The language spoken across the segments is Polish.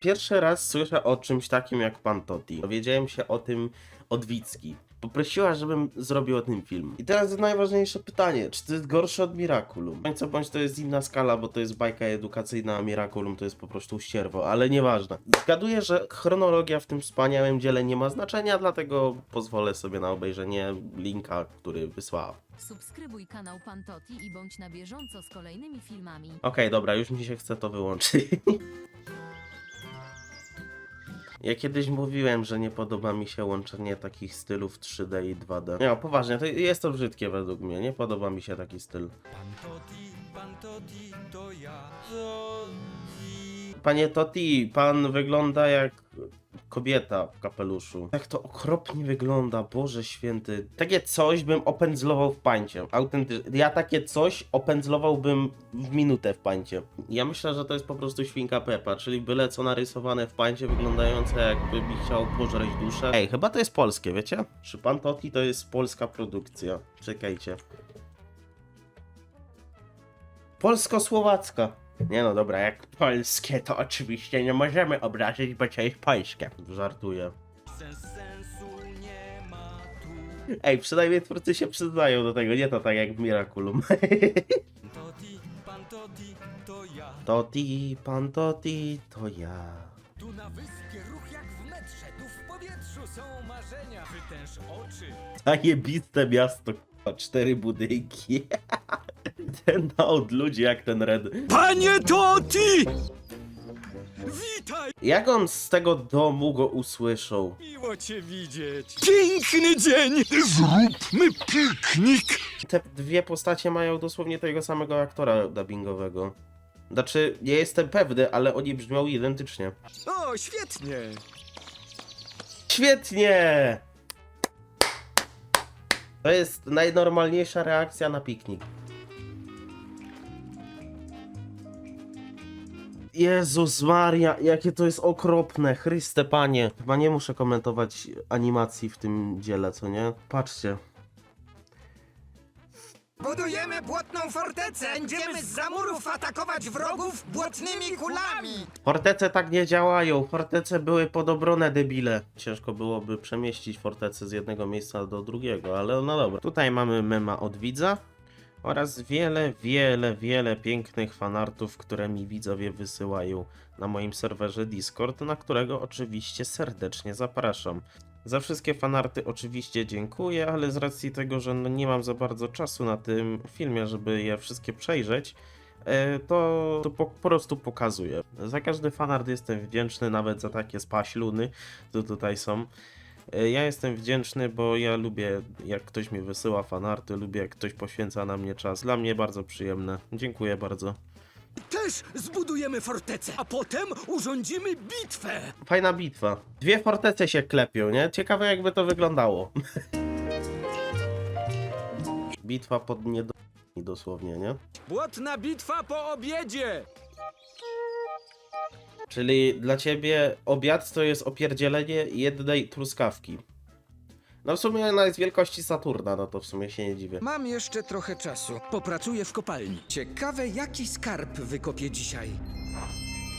Pierwszy raz słyszę o czymś takim jak Pan Totti. Dowiedziałem się o tym od Wicki. Poprosiła, żebym zrobił o tym film. I teraz najważniejsze pytanie, czy to jest gorsze od Miraculum? Bądź co bądź to jest inna skala, bo to jest bajka edukacyjna, a Miraculum to jest po prostu ścierwo, ale nieważne. Zgaduję, że chronologia w tym wspaniałym dziele nie ma znaczenia, dlatego pozwolę sobie na obejrzenie linka, który wysłała. Subskrybuj kanał Pan Toti i bądź na bieżąco z kolejnymi filmami. Okej, dobra, już mi się chce to wyłączyć. Ja kiedyś mówiłem, że nie podoba mi się łączenie takich stylów 3D i 2D. Nie, poważnie, to jest to brzydkie według mnie. Nie podoba mi się taki styl. Pan Toti, pan Toti, to ja. Toti. Panie Toti, pan wygląda jak kobieta w kapeluszu. Jak to okropnie wygląda, Boże święty. Takie coś bym opędzlował w pańcie. Autentycznie. Ja takie coś opędzlowałbym w minutę w pańcie. Ja myślę, że to jest po prostu świnka Pepa, czyli byle co narysowane w pańcie, wyglądające jakby mi chciał pożreć duszę. Ej, chyba to jest polskie, wiecie? Czy pan Toti to jest polska produkcja? Czekajcie. Polsko-słowacka. Nie no dobra, jak polskie to oczywiście nie możemy obrazić, bo to jest polskie. Żartuję. Ej, przynajmniej twórcy się przyznają do tego, nie to tak jak w Miraculum. Toti, pan Toti, to ja. Toti, pan Toti, to ja. Tu na wyspie ruch jak w metrze, tu w powietrzu są marzenia. Wytęż oczy. Zajebiste miasto, k***a, cztery budynki. ten naut ludzi jak ten Red. Panie Toti! Witaj! Jak on z tego domu go usłyszał? Miło cię widzieć. Piękny dzień! Zróbmy piknik! Te dwie postacie mają dosłownie tego samego aktora dubbingowego. Znaczy, nie jestem pewny, ale oni brzmią identycznie. O, świetnie! Świetnie! To jest najnormalniejsza reakcja na piknik. Jezus Maria, jakie to jest okropne, Chryste Panie. Chyba nie muszę komentować animacji w tym dziele, co nie? Patrzcie. Budujemy błotną fortecę! Będziemy z zamurów atakować wrogów błotnymi kulami! Fortece tak nie działają, fortece były pod obronę debile. Ciężko byłoby przemieścić fortecę z jednego miejsca do drugiego, ale no dobra. Tutaj mamy mema od widza oraz wiele, wiele, wiele pięknych fanartów, które mi widzowie wysyłają na moim serwerze Discord, na którego oczywiście serdecznie zapraszam. Za wszystkie fanarty oczywiście dziękuję, ale z racji tego, że no nie mam za bardzo czasu na tym filmie, żeby je wszystkie przejrzeć, e, to, to po, po prostu pokazuję. Za każdy fanart jestem wdzięczny, nawet za takie spaśluny, co tutaj są. E, Ja jestem wdzięczny, bo ja lubię, jak ktoś mi wysyła fanarty, lubię, jak ktoś poświęca na mnie czas. Dla mnie bardzo przyjemne. Dziękuję bardzo. Też zbudujemy fortecę, a potem urządzimy bitwę! Fajna bitwa. Dwie fortece się klepią, nie? Ciekawe, jakby to wyglądało. Bitwa pod nie dosłownie, nie? Błotna bitwa po obiedzie! Czyli dla ciebie obiad to jest opierdzielenie jednej truskawki. No w sumie ona jest wielkości Saturna, no to w sumie się nie dziwię. Mam jeszcze trochę czasu. Popracuję w kopalni. Ciekawe, jaki skarb wykopię dzisiaj.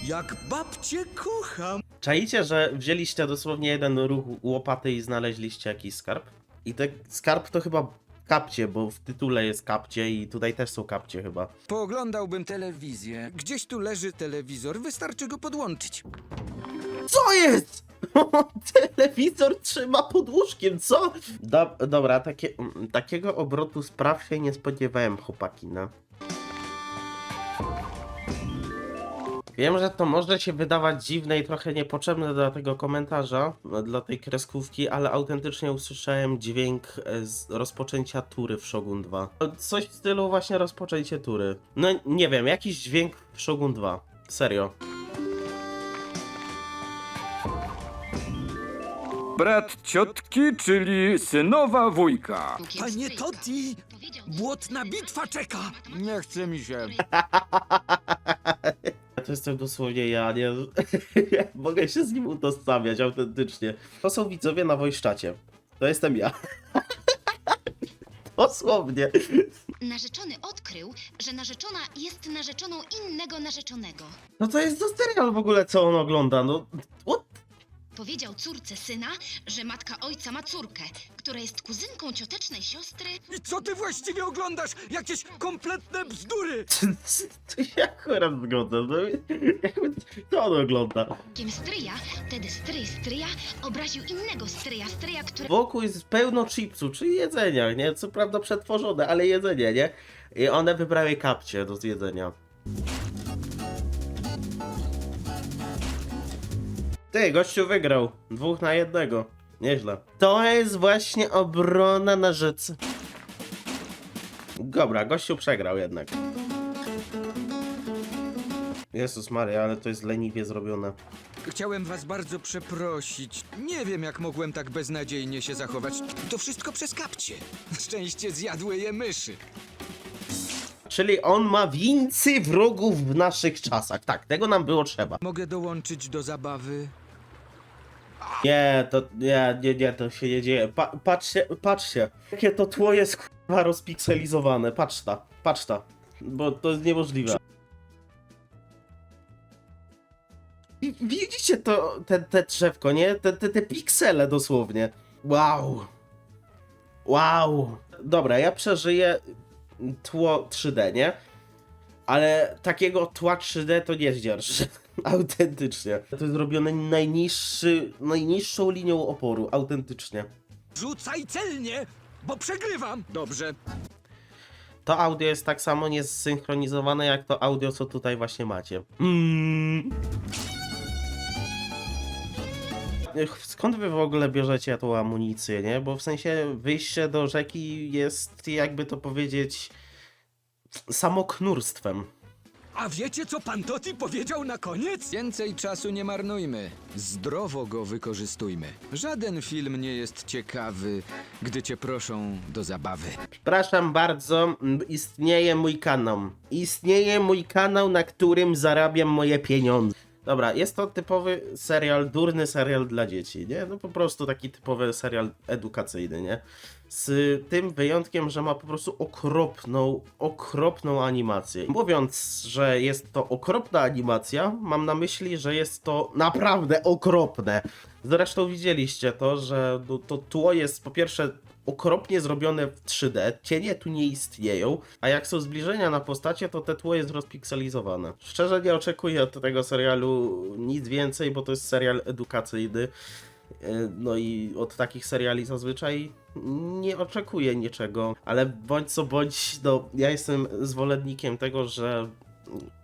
Jak babcię kocham! Czaicie, że wzięliście dosłownie jeden ruch łopaty i znaleźliście jakiś skarb? I ten skarb to chyba kapcie, bo w tytule jest kapcie i tutaj też są kapcie chyba. Pooglądałbym telewizję. Gdzieś tu leży telewizor, wystarczy go podłączyć. Co jest? Telewizor trzyma pod łóżkiem, co? Do, dobra, takie, mm, takiego obrotu spraw się nie spodziewałem, chłopaki, no. Wiem, że to może się wydawać dziwne i trochę niepotrzebne dla tego komentarza, dla tej kreskówki, ale autentycznie usłyszałem dźwięk e, z rozpoczęcia tury w Shogun 2. Coś w stylu właśnie rozpoczęcie tury. No nie wiem, jakiś dźwięk w Shogun 2. Serio. Brat ciotki, czyli synowa wujka. Panie Toti! Błotna bitwa czeka! Nie chce mi się. To jestem dosłownie ja, nie? Mogę się z nim utożsamiać autentycznie. To są widzowie na Wojszczacie. To jestem ja. Dosłownie. Narzeczony odkrył, że narzeczona jest narzeczoną innego narzeczonego. No to jest to serial w ogóle, co on ogląda, no... What? Powiedział córce syna, że matka ojca ma córkę, która jest kuzynką ciotecznej siostry. I co ty właściwie oglądasz? Jakieś kompletne bzdury! To jak akurat wygląda? No, jakby, to on ogląda. Kim stryja, wtedy stryj stryja obraził innego stryja, stryja, który Wokół jest pełno chipsów, czyli jedzenia, nie? Co prawda przetworzone, ale jedzenie, nie? I one wybrały kapcie do zjedzenia. Ty, gościu wygrał. Dwóch na jednego. Nieźle. To jest właśnie obrona na rzece. Dobra, gościu przegrał jednak. Jezus Maria, ale to jest leniwie zrobione. Chciałem was bardzo przeprosić. Nie wiem, jak mogłem tak beznadziejnie się zachować. To wszystko przez kapcie. Szczęście zjadły je myszy. Czyli on ma więcej wrogów w naszych czasach. Tak, tego nam było trzeba. Mogę dołączyć do zabawy? Nie, to nie, nie, nie, to się nie dzieje. Pa, patrzcie, patrzcie. Jakie to tło jest kurwa rozpikselizowane. Patrz ta, patrz ta. Bo to jest niemożliwe. Widzicie to, te, te drzewko, nie? Te, te, te piksele dosłownie. Wow. Wow. Dobra, ja przeżyję tło 3D, nie? Ale takiego tła 3D to nie zdzierż. Autentycznie. To jest zrobione najniższy, najniższą linią oporu. Autentycznie. Rzucaj celnie, bo przegrywam! Dobrze. To audio jest tak samo niesynchronizowane jak to audio, co tutaj właśnie macie. Mm. Skąd wy w ogóle bierzecie tą amunicję, nie? Bo w sensie wyjście do rzeki jest, jakby to powiedzieć, samoknurstwem. A wiecie, co pan Toti powiedział na koniec? Więcej czasu nie marnujmy. Zdrowo go wykorzystujmy. Żaden film nie jest ciekawy, gdy cię proszą do zabawy. Przepraszam bardzo, m, istnieje mój kanał. Istnieje mój kanał, na którym zarabiam moje pieniądze. Dobra, jest to typowy serial, durny serial dla dzieci, nie? No po prostu taki typowy serial edukacyjny, nie? Z tym wyjątkiem, że ma po prostu okropną, okropną animację. Mówiąc, że jest to okropna animacja, mam na myśli, że jest to naprawdę okropne. Zresztą widzieliście to, że to, to tło jest po pierwsze okropnie zrobione w 3D, cienie tu nie istnieją, a jak są zbliżenia na postacie, to te tło jest rozpikselizowane. Szczerze nie oczekuję od tego serialu nic więcej, bo to jest serial edukacyjny. E, No i od takich seriali zazwyczaj nie oczekuję niczego, ale bądź co bądź, no ja jestem zwolennikiem tego, że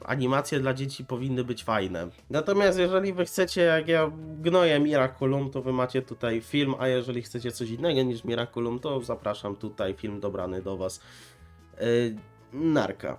animacje dla dzieci powinny być fajne. Natomiast jeżeli wy chcecie, jak ja gnoję Miraculum, to wy macie tutaj film, a jeżeli chcecie coś innego niż Miraculum, to zapraszam tutaj, film dobrany do was. Yy, narka.